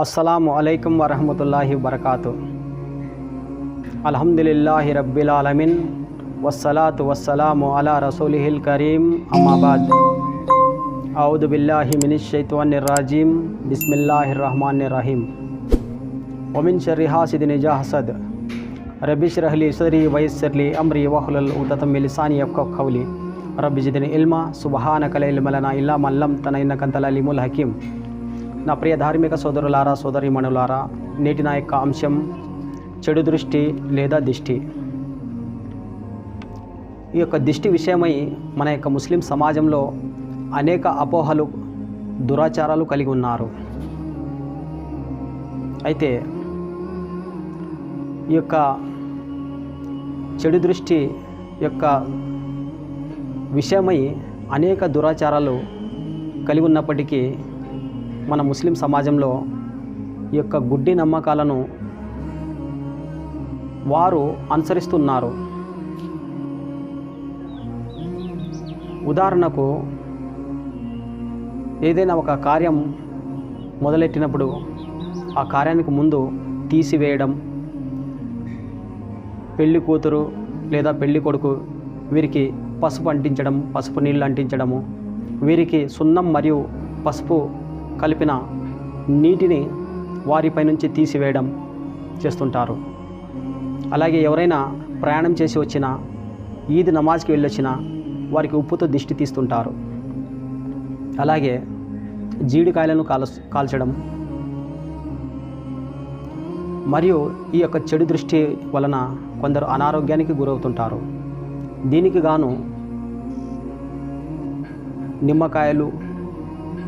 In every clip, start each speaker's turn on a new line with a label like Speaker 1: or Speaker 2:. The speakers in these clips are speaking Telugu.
Speaker 1: আসসালামু আলাইকুম ওরহমতুল্লাহি বরকাত আলহামদুলিল্লাহ রব্বিল আলমিন ওসালাত ওসালাম আলা রসুলহিল করিম আমাবাদ আউদুবিল্লাহি মিনিশৈতানির রাজিম বিসমিল্লাহ রহমান রাহিম ওমিন শরিহাসিদিন জাহসদ রবিশ রহলি সদরি ওয়সরলি আমরি ওহলুল উততম লিসানি কৌলি রব্বিজিদিন ইলমা সুবহানকল ইলমলনা ইল্লাম আল্লাম তনা ইন্নকন্তলালিমুল হাকিম నా ప్రియ ధార్మిక సోదరులారా సోదరిమణులారా నేటి నా యొక్క అంశం చెడు దృష్టి లేదా దిష్టి. ఈ యొక్క దిష్టి విషయమై మన యొక్క ముస్లిం సమాజంలో అనేక అపోహలు దురాచారాలు కలిగి ఉన్నారు. అయితే ఈ యొక్క చెడు దృష్టి యొక్క విషయమై అనేక దురాచారాలు కలిగి ఉన్నప్పటికీ మన ముస్లిం సమాజంలో ఈ యొక్క గుడ్డి నమ్మకాలను వారు అనుసరిస్తున్నారు. ఉదాహరణకు ఏదైనా ఒక కార్యం మొదలెట్టినప్పుడు ఆ కార్యానికి ముందు తీసివేయడం పెళ్ళి కూతురు లేదా పెళ్ళి కొడుకు వీరికి పసుపు అంటించడం పసుపు నీళ్ళు అంటించడము వీరికి సున్నం మరియు పసుపు కలిపిన నీటిని వారిపై నుంచి తీసివేయడం చేస్తుంటారు. అలాగే ఎవరైనా ప్రయాణం చేసి వచ్చిన ఈద్ నమాజ్కి వెళ్ళొచ్చిన వారికి ఉప్పుతో దిష్టి తీస్తుంటారు. అలాగే జీడికాయలను కాల కాల్చడం మరియు ఈ యొక్క చెడు దృష్టి వలన కొందరు అనారోగ్యానికి గురవుతుంటారు. దీనికి గాను నిమ్మకాయలు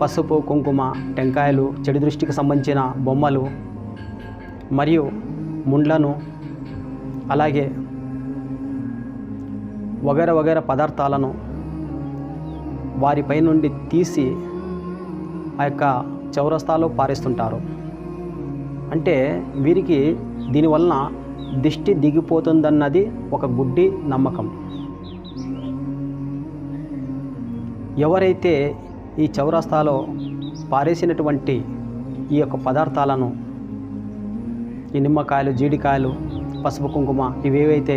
Speaker 1: పసుపు కుంకుమ టెంకాయలు చెడు దృష్టికి సంబంధించిన బొమ్మలు మరియు ముండ్లను అలాగే వగర వగర పదార్థాలను వారిపై నుండి తీసి ఆ యొక్క చౌరస్తాలో పారేస్తుంటారు. అంటే వీరికి దీనివలన దిష్టి దిగిపోతుందన్నది ఒక గుడ్డి నమ్మకం. ఎవరైతే ఈ చౌరస్తాలో పారేసినటువంటి ఈ యొక్క పదార్థాలను ఈ నిమ్మకాయలు జీడికాయలు పసుపు కుంకుమ ఇవేవైతే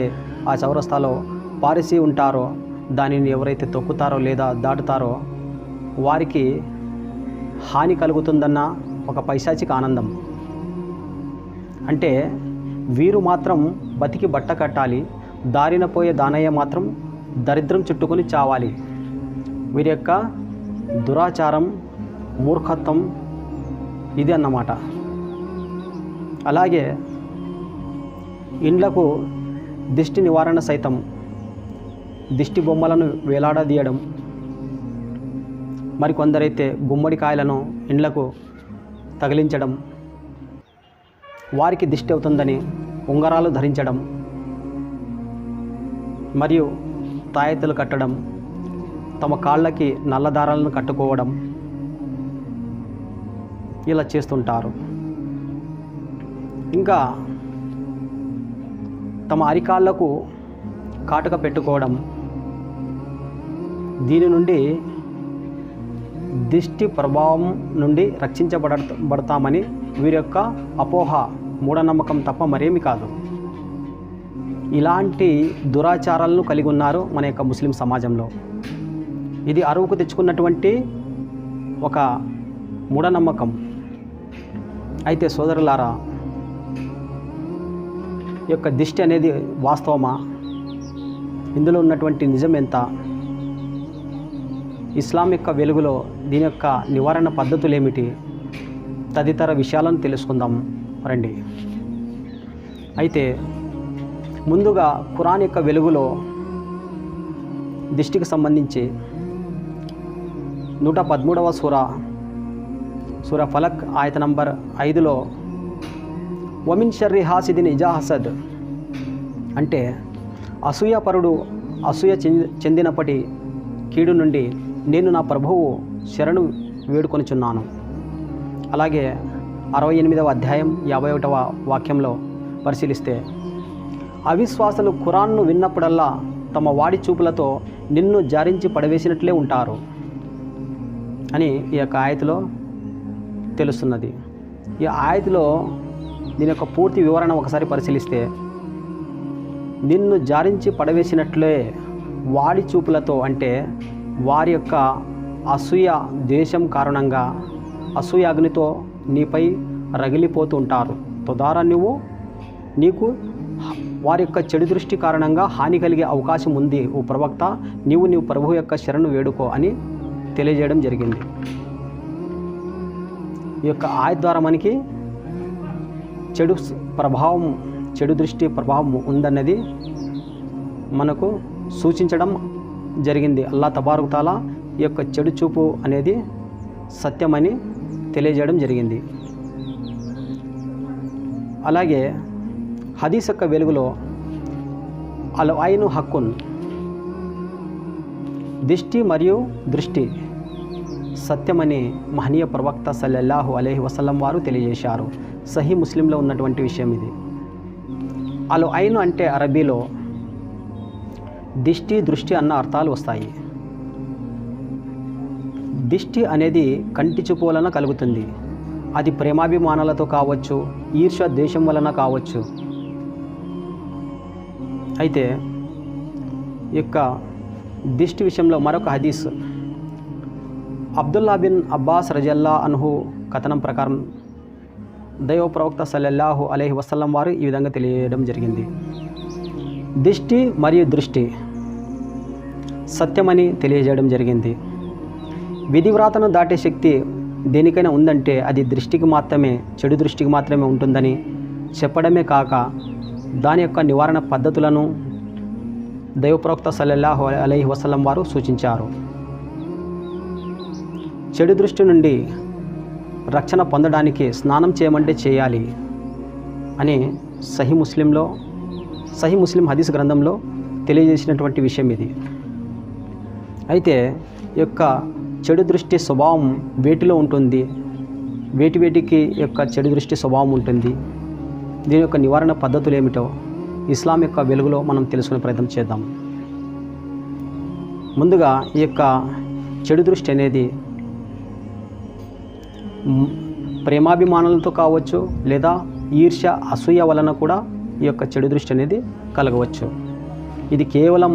Speaker 1: ఆ చౌరస్తాలో పారేసి ఉంటారో దానిని ఎవరైతే తొక్కుతారో లేదా దాటుతారో వారికి హాని కలుగుతుందన్న ఒక పైశాచిక ఆనందం. అంటే వీరు మాత్రం బతికి బట్ట కట్టాలి దారిన పోయే దానయ్య మాత్రం దరిద్రం చుట్టుకొని చావాలి. వీరి యొక్క దురాచారం మూర్ఖత్వం ఇది అన్నమాట. అలాగే ఇండ్లకు దిష్టి నివారణ సైతం దిష్టి బొమ్మలను వేలాడదీయడం మరికొందరైతే గుమ్మడికాయలను ఇండ్లకు తగిలించడం వారికి దిష్టి అవుతుందని ఉంగరాలు ధరించడం మరియు తాయెత్తులు కట్టడం తమ కాళ్ళకి నల్లదారాలను కట్టుకోవడం ఇలా చేస్తుంటారు. ఇంకా తమ అరికాళ్ళకు కాటుక పెట్టుకోవడం. దీని నుండి దిష్టి ప్రభావం నుండి రక్షించబడతామని వీరి యొక్క అపోహ మూఢనమ్మకం తప్ప మరేమి కాదు. ఇలాంటి దురాచారాలను కలిగి ఉన్నారు మన యొక్క ముస్లిం సమాజంలో. ఇది అరువుకు తెచ్చుకున్నటువంటి ఒక మూఢనమ్మకం. అయితే సోదరులారా ఈ యొక్క దిష్టి అనేది వాస్తవమా? ఇందులో ఉన్నటువంటి నిజం ఎంత? ఇస్లాం యొక్క వెలుగులో దీని యొక్క నివారణ పద్ధతులు ఏమిటి తదితర విషయాలను తెలుసుకుందాం. రండి. అయితే ముందుగా ఖురాన్ యొక్క వెలుగులో దిష్టికి సంబంధించి నూట పదమూడవ సూర. సూర ఫలక్ ఆయత నంబర్ ఐదులో వమిన్ షర్రి హాసిదిన్ ఇజా హసద్ అంటే అసూయపరుడు అసూయ చెందినప్పటి కీడు నుండి నేను నా ప్రభువు శరణు వేడుకొనిచున్నాను. అలాగే అరవై ఎనిమిదవ అధ్యాయం యాభై ఒకటవ వాక్యంలో పరిశీలిస్తే అవిశ్వాసులు ఖురాన్ను విన్నప్పుడల్లా తమ వాడి చూపులతో నిన్ను జారించి పడవేసినట్లే ఉంటారు. అని ఈ యొక్క ఆయతిలో తెలుస్తున్నది. ఈ ఆయతిలో దీని యొక్క పూర్తి వివరణ ఒకసారి పరిశీలిస్తే నిన్ను జారించి పడవేసినట్లే వాడి చూపులతో అంటే వారి యొక్క అసూయ ద్వేషం కారణంగా అసూయ అగ్నితో నీపై రగిలిపోతూ ఉంటారు. తద్వారా నువ్వు నీకు వారి యొక్క చెడు దృష్టి కారణంగా హాని కలిగే అవకాశం ఉంది. ఓ ప్రవక్త నీవు నీవు ప్రభు యొక్క శరణు వేడుకో అని తెలియజేయడం జరిగింది. ఈ యొక్క ఆయ ద్వారా మనకి చెడు ప్రభావం చెడు దృష్టి ప్రభావం ఉందన్నది మనకు సూచించడం జరిగింది. అల్లా తబారుతాలా ఈ యొక్క చెడు చూపు అనేది సత్యమని తెలియజేయడం జరిగింది. అలాగే హదీస్ యొక్క వెలుగులో అల్ ఐను హక్కున్ దిష్టి మరియు దృష్టి సత్యమని మహనీయ ప్రవక్త సల్లల్లాహు అలహి వసలం వారు తెలియజేశారు. సహీ ముస్లింలో ఉన్నటువంటి విషయం ఇది. అలు ఐను అంటే అరబీలో దిష్టి దృష్టి అన్న అర్థాలు వస్తాయి. దిష్టి అనేది కంటి చూపు వలన కలుగుతుంది. అది ప్రేమాభిమానాలతో కావచ్చు ఈర్ష ద్వేషం వలన కావచ్చు. అయితే యొక్క దిష్టి విషయంలో మరొక హదీస్ అబ్దుల్లా బిన్ అబ్బాస్ రజల్లా అన్హు కథనం ప్రకారం దైవ ప్రవక్త సల్లల్లాహు అలహి వసల్లం వారు ఈ విధంగా తెలియడం జరిగింది. దిష్టి మరియు దృష్టి సత్యమని తెలియజేయడం జరిగింది. విధివ్రాతను దాటే శక్తి దేనికైనా ఉందంటే అది దృష్టికి మాత్రమే చెడు దృష్టికి మాత్రమే ఉంటుందని చెప్పడమే కాక దాని యొక్క నివారణ పద్ధతులను దైవప్రవక్త సల్లల్లాహు అలహి వసల్లం వారు సూచించారు. చెడు దృష్టి నుండి రక్షణ పొందడానికి స్నానం చేయమంటే చేయాలి అని సహి ముస్లింలో సహి ముస్లిం హదీస్ గ్రంథంలో తెలియజేసినటువంటి విషయం ఇది. అయితే ఈ యొక్క చెడు దృష్టి స్వభావం వేటిలో ఉంటుంది? వేటి వేటికి యొక్క చెడు దృష్టి స్వభావం ఉంటుంది? దీని యొక్క నివారణ పద్ధతులు ఏమిటో ఇస్లాం యొక్క వెలుగులో మనం తెలుసుకునే ప్రయత్నం చేద్దాం. ముందుగా ఈ యొక్క చెడు దృష్టి అనేది ప్రేమాభిమానులతో కావచ్చు లేదా ఈర్ష్య అసూయ వలన కూడా ఈ యొక్క చెడు దృష్టి అనేది కలగవచ్చు. ఇది కేవలం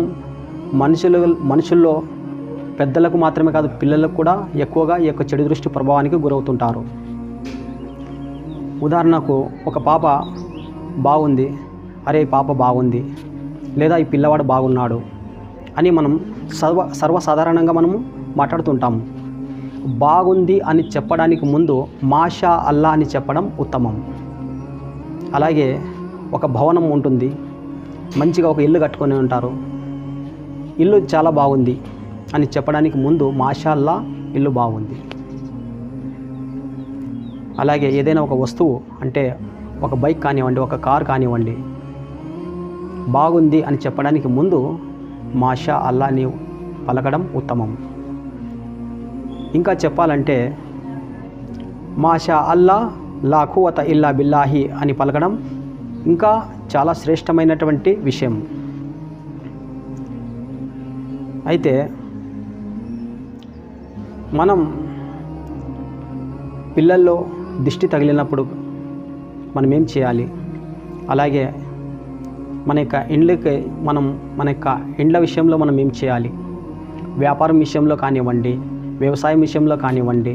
Speaker 1: మనుషులు మనుషుల్లో పెద్దలకు మాత్రమే కాదు పిల్లలకు కూడా ఎక్కువగా ఈ యొక్క చెడు దృష్టి ప్రభావానికి గురవుతుంటారు. ఉదాహరణకు ఒక పాప బాగుంది అరే పాప బాగుంది లేదా ఈ పిల్లవాడు బాగున్నాడు అని మనం సర్వ సర్వసాధారణంగా మనము మాట్లాడుతుంటాము. బాగుంది అని చెప్పడానికి ముందు మాషా అల్లా అని చెప్పడం ఉత్తమం. అలాగే ఒక భవనం ఉంటుంది. మంచిగా ఒక ఇల్లు కట్టుకొని ఉంటారు. ఇల్లు చాలా బాగుంది అని చెప్పడానికి ముందు మాషా అల్లా ఇల్లు బాగుంది. అలాగే ఏదైనా ఒక వస్తువు అంటే ఒక బైక్ కానివ్వండి ఒక కార్ కానివ్వండి బాగుంది అని చెప్పడానికి ముందు మాషా అల్లాని పలకడం ఉత్తమం. ఇంకా చెప్పాలంటే మాషా అల్లా లాఖువత ఇల్లా బిల్లాహి అని పలకడం ఇంకా చాలా శ్రేష్టమైనటువంటి విషయం. అయితే మనం పిల్లల్లో దిష్టి తగిలినప్పుడు మనం ఏం చేయాలి? అలాగే మన యొక్క ఇండ్లకి మనం మన యొక్క ఇండ్ల విషయంలో మనం ఏం చేయాలి? వ్యాపారం విషయంలో కానివ్వండి వ్యవసాయం విషయంలో కానివ్వండి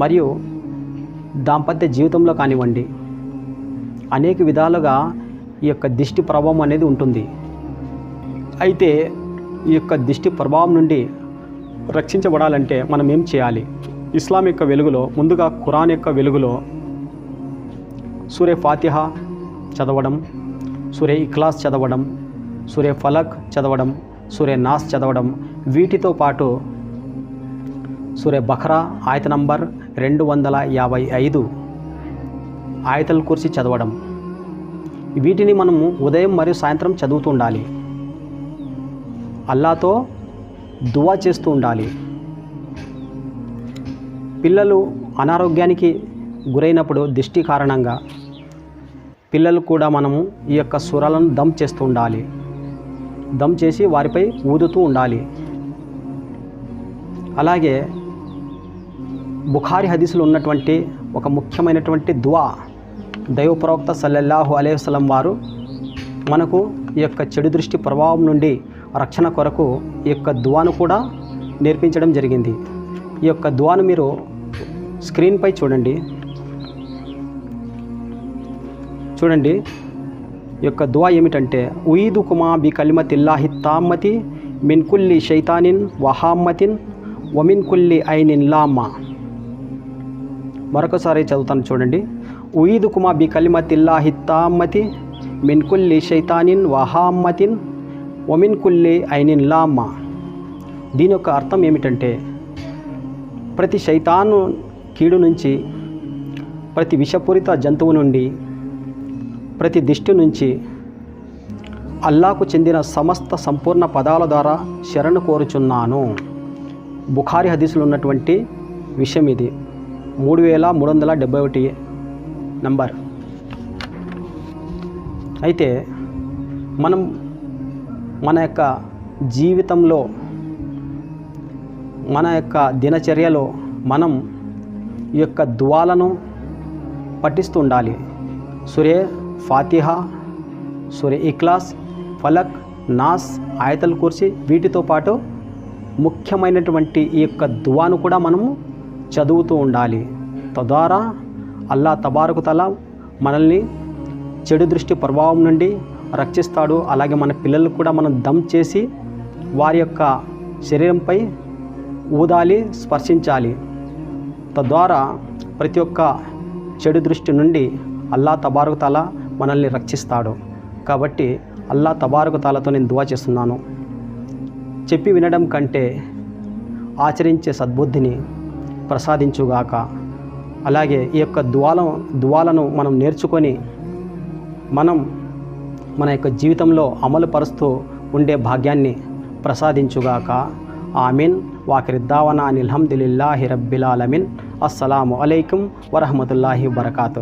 Speaker 1: మరియు దాంపత్య జీవితంలో కానివ్వండి అనేక విధాలుగా ఈ యొక్క దిష్టి ప్రభావం అనేది ఉంటుంది. అయితే ఈ యొక్క దిష్టి ప్రభావం నుండి రక్షించబడాలంటే మనం ఏం చేయాలి? ఇస్లాం యొక్క వెలుగులో ముందుగా ఖురాన్ యొక్క వెలుగులో సూర్య ఫాతిహ చదవడం సూర్య ఇఖ్లాస్ చదవడం సూర్య ఫలక్ చదవడం సూర్య నాస్ చదవడం. వీటితో పాటు సూర్య బఖ్రా ఆయత నంబర్ రెండు వందల యాభై ఐదు. ఆయతల కుర్సి చదవడం. వీటిని మనము ఉదయం మరియు సాయంత్రం చదువుతూ ఉండాలి. అల్లాతో దువా చేస్తూ ఉండాలి. పిల్లలు అనారోగ్యానికి గురైనప్పుడు దిష్టి కారణంగా పిల్లలు కూడా మనము ఈ యొక్క సురాలను దమ్ చేస్తూ ఉండాలి. దమ్ చేసి వారిపై ఊదుతూ ఉండాలి. అలాగే బుఖారి హదీసులు ఉన్నటువంటి ఒక ముఖ్యమైనటువంటి దువా దైవప్రవక్త సల్లల్లాహు అలైహి వారు మనకు ఈ యొక్క చెడు దృష్టి ప్రభావం నుండి రక్షణ కొరకు ఈ యొక్క దువాను కూడా నేర్పించడం జరిగింది. ఈ యొక్క దువాను మీరు స్క్రీన్పై చూడండి. చూడండి. యొక్క దువా ఏమిటంటే ఉయీదు కుమా బి కలిమతిల్లాహి తామ్మతి మిన్ కుల్లి షైతానిన్ వహామ్మతిన్ వమిన్ కుల్లి ఐనిన్ లామ్మా. మరొకసారి చదువుతాను చూడండి. ఉయీదు కుమా బి కలిమతిల్లాహి తామ్మతి మిన్ కుల్లి షైతానిన్ వహామ్మతిన్ వమిన్ కుల్లి ఐనిన్ లామ్మా. దీని యొక్క అర్థం ఏమిటంటే ప్రతి శైతాను కీడు నుంచి ప్రతి విషపూరిత జంతువు నుండి ప్రతి దిష్టి నుంచి అల్లాకు చెందిన సమస్త సంపూర్ణ పదాల ద్వారా శరణు కోరుచున్నాను. బుఖారి హదీసులు ఉన్నటువంటి విషయం ఇది. మూడు వేల మూడు వందల డెబ్బై ఒకటి నంబర్. అయితే మనం మన యొక్క జీవితంలో మన యొక్క దినచర్యలో మనం ఈ యొక్క దువాలను పఠిస్తూ ఉండాలి. సురే ఫాతిహా సూర్య ఇక్లాస్ ఫలక్ నాస్ ఆయతల్ కుర్సీ వీటితో పాటు ముఖ్యమైనటువంటి ఈ యొక్క దువాను కూడా మనము చదువుతూ ఉండాలి. తద్వారా అల్లా తబారకు తల మనల్ని చెడు దృష్టి ప్రభావం నుండి రక్షిస్తాడు. అలాగే మన పిల్లలు కూడా మనం దమ్ చేసి వారి యొక్క శరీరంపై ఊదాలి స్పర్శించాలి. తద్వారా ప్రతి ఒక్క చెడు దృష్టి నుండి అల్లా తబారకు తల మనల్ని రక్షిస్తాడు. కాబట్టి అల్లా తబారుకు తాలతో నేను దువా చేస్తున్నాను. చెప్పి వినడం కంటే ఆచరించే సద్బుద్ధిని ప్రసాదించుగాక. అలాగే ఈ యొక్క దువాల దువాలను మనం నేర్చుకొని మనం మన యొక్క జీవితంలో అమలు పరుస్తూ ఉండే భాగ్యాన్ని ప్రసాదించుగాక. ఆమీన్. వాకిరిద్దావనా అనిల్హమ్దులిల్లాహి రబ్బిల్ ఆలమిన్ అస్సలాము అలైకుం వరహమతుల్లాహి వరకాతు